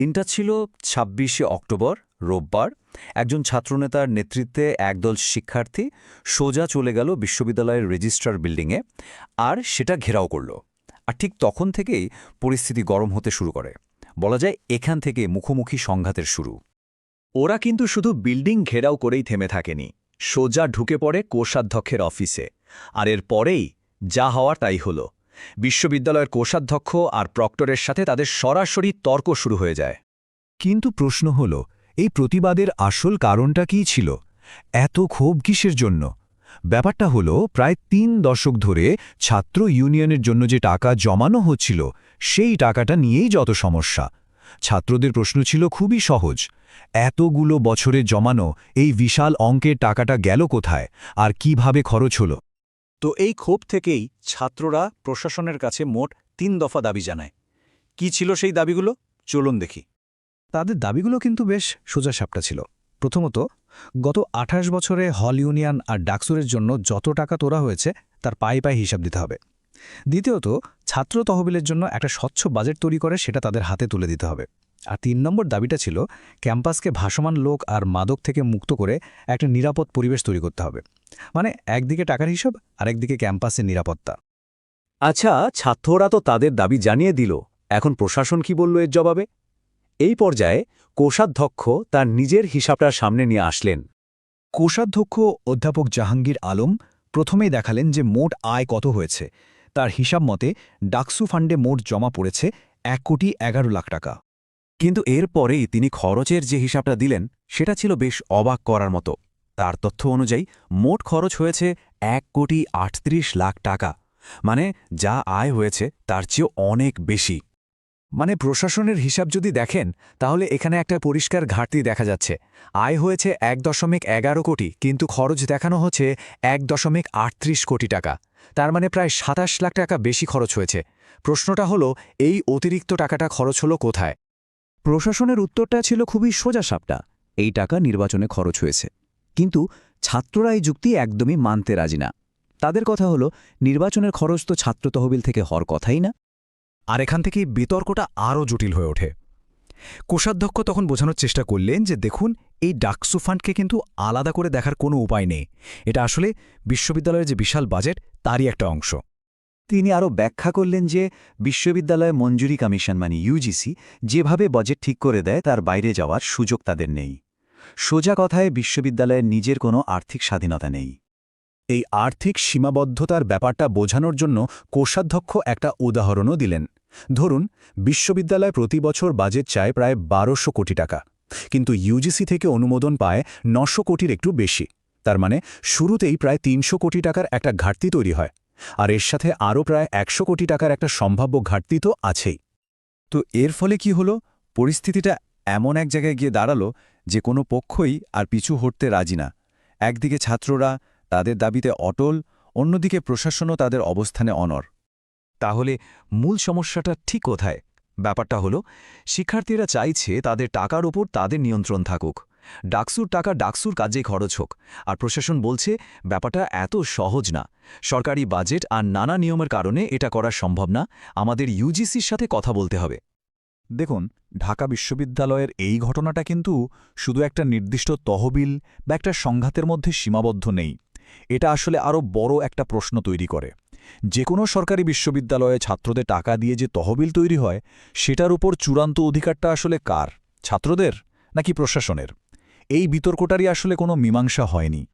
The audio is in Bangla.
দিনটা ছিল ছাব্বিশে অক্টোবর, রোববার। একজন ছাত্রনেতার নেতৃত্বে একদল শিক্ষার্থী সোজা চলে গেল বিশ্ববিদ্যালয়ের রেজিস্ট্রার বিল্ডিংয়ে, আর সেটা ঘেরাও করল। আর ঠিক তখন থেকেই পরিস্থিতি গরম হতে শুরু করে। বলা যায় এখান থেকে মুখোমুখি সংঘাতের শুরু। ওরা কিন্তু শুধু বিল্ডিং ঘেরাও করেই থেমে থাকেনি। সোজা ঢুকে পড়ে কোষাধ্যক্ষের অফিসে। আর এর পরেই যা হওয়া তাই হল। বিশ্ববিদ্যালয়ের কোষাধ্যক্ষ আর প্রক্টরের সাথে তাদের সরাসরি তর্ক শুরু হয়ে যায়। কিন্তু প্রশ্ন হল, এই প্রতিবাদের আসল কারণটা কী ছিল? এত ক্ষোভ কিসের জন্য? ব্যাপারটা হল, প্রায় তিন দশক ধরে ছাত্র ইউনিয়নের জন্য যে টাকা জমানো হচ্ছিল, সেই টাকাটা নিয়েই যত সমস্যা। ছাত্রদের প্রশ্ন ছিল খুবই সহজ, এতগুলো বছরে জমানো এই বিশাল অঙ্কের টাকাটা গেল কোথায়? আর কীভাবে খরচ হল? তো এই ক্ষোভ থেকেই ছাত্ররা প্রশাসনের কাছে মোট তিন দফা দাবি জানায়। কি ছিল সেই দাবিগুলো? চলুন দেখি। তাদের দাবিগুলো কিন্তু বেশ সোজাসাপটা ছিল। প্রথমত, গত আঠাশ বছরে হল ইউনিয়ন আর ডাকসুরের জন্য যত টাকা তোলা হয়েছে, তার পায়ে পায়ে হিসাব দিতে হবে। দ্বিতীয়ত, ছাত্র তহবিলের জন্য একটা স্বচ্ছ বাজেট তৈরি করে সেটা তাদের হাতে তুলে দিতে হবে। আর তিন নম্বর দাবিটা ছিল, ক্যাম্পাসকে ভাসমান লোক আর মাদক থেকে মুক্ত করে একটা নিরাপদ পরিবেশ তৈরি করতে হবে। মানে একদিকে টাকার হিসাব আরেকদিকে ক্যাম্পাসের নিরাপত্তা। আচ্ছা ছাত্ররা তো তাদের দাবি জানিয়ে দিল। এখন প্রশাসন কি বলল এর জবাবে? এই পর্যায়ে কোষাধ্যক্ষ তার নিজের হিসাবটা সামনে নিয়ে আসলেন। কোষাধ্যক্ষ অধ্যাপক জাহাঙ্গীর আলম প্রথমেই দেখালেন যে মোট আয় কত হয়েছে। তার হিসাব মতে ডাকসু ফান্ডে মোট জমা পড়েছে এক কোটি এগারো লাখ টাকা। কিন্তু এর পরেই তিনি খরচের যে হিসাবটা দিলেন সেটা ছিল বেশ অবাক করার মতো। তার তথ্য অনুযায়ী, মোট খরচ হয়েছে এক কোটি আটত্রিশ লাখ টাকা। মানে যা আয় হয়েছে তার চেয়েও অনেক বেশি। মানে প্রশাসনের হিসাব যদি দেখেন, তাহলে এখানে একটা পরিষ্কার ঘাটতি দেখা যাচ্ছে। আয় হয়েছে এক দশমিক এগারো কোটি, কিন্তু খরচ দেখানো হচ্ছে এক দশমিক আটত্রিশ কোটি টাকা। তার মানে প্রায় সাতাশ লাখ টাকা বেশি খরচ হয়েছে। প্রশ্নটা হলো, এই অতিরিক্ত টাকাটা খরচ হলো কোথায়? প্রশাসনের উত্তরটা ছিল খুবই সোজাসাপটা। এই টাকা নির্বাচনে খরচ হয়েছে। কিন্তু ছাত্ররা এই যুক্তি একদমই মানতে রাজি না। তাদের কথা হলো, নির্বাচনের খরচ তো ছাত্র তহবিল থেকে হওয়ার কথাই না। আর এখান থেকেই বিতর্কটা আরও জটিল হয়ে ওঠে। কোষাধ্যক্ষ তখন বোঝানোর চেষ্টা করলেন যে, দেখুন, এই ডাকসু ফান্ডকে কিন্তু আলাদা করে দেখার কোনো উপায় নেই। এটা আসলে বিশ্ববিদ্যালয়ের যে বিশাল বাজেট, তারই একটা অংশ। তিনি আরও ব্যাখ্যা করলেন যে, বিশ্ববিদ্যালয় মঞ্জুরি কমিশন মানে ইউজিসি যেভাবে বাজেট ঠিক করে দেয়, তার বাইরে যাওয়ার সুযোগ তাদের নেই। সোজা কথায় বিশ্ববিদ্যালয়ের নিজের কোনো আর্থিক স্বাধীনতা নেই। এই আর্থিক সীমাবদ্ধতার ব্যাপারটা বোঝানোর জন্য কোষাধ্যক্ষ একটা উদাহরণও দিলেন। ধরুন, বিশ্ববিদ্যালয় প্রতি বছর বাজেট চায় প্রায় বারোশো কোটি টাকা, কিন্তু ইউজিসি থেকে অনুমোদন পায় নশো কোটির একটু বেশি। তার মানে শুরুতেই প্রায় তিনশো কোটি টাকার একটা ঘাটতি তৈরি হয়, আর এর সাথে আরও প্রায় একশো কোটি টাকার একটা সম্ভাব্য ঘাটতি তো আছেই। তো এর ফলে কি হলো? পরিস্থিতিটা এমন এক জায়গায় গিয়ে দাঁড়াল যে কোনো পক্ষই আর পিছু হটতে রাজি না। একদিকে ছাত্ররা তাদের দাবিতে অটল, অন্যদিকে প্রশাসনও তাদের অবস্থানে অনর তাহলে মূল সমস্যাটা ঠিক কোথায়? ব্যাপারটা হলো, শিক্ষার্থীরা চাইছে তাদের টাকার ওপর তাদের নিয়ন্ত্রণ থাকুক। ডাকসুর টাকা ডাকসুর কাজে খরচ হোক। আর প্রশাসন বলছে, ব্যাপারটা এত সহজ না। সরকারি বাজেট আর নানা নিয়মের কারণে এটা করা সম্ভব না। আমাদের ইউজিসির সাথে কথা বলতে হবে। দেখুন, ঢাকা বিশ্ববিদ্যালয়ের এই ঘটনাটা কিন্তু শুধু একটা নির্দিষ্ট তহবিল বা একটা সংঘাতের মধ্যে সীমাবদ্ধ নেই। এটা আসলে আরও বড় একটা প্রশ্ন তৈরি করে। যে কোনো সরকারি বিশ্ববিদ্যালয়ে ছাত্রদের টাকা দিয়ে যে তহবিল তৈরি হয়, সেটার উপর চূড়ান্ত অধিকারটা আসলে কার? ছাত্রদের নাকি প্রশাসনের? এই বিতর্কটারই আসলে কোনো মীমাংসা হয়নি।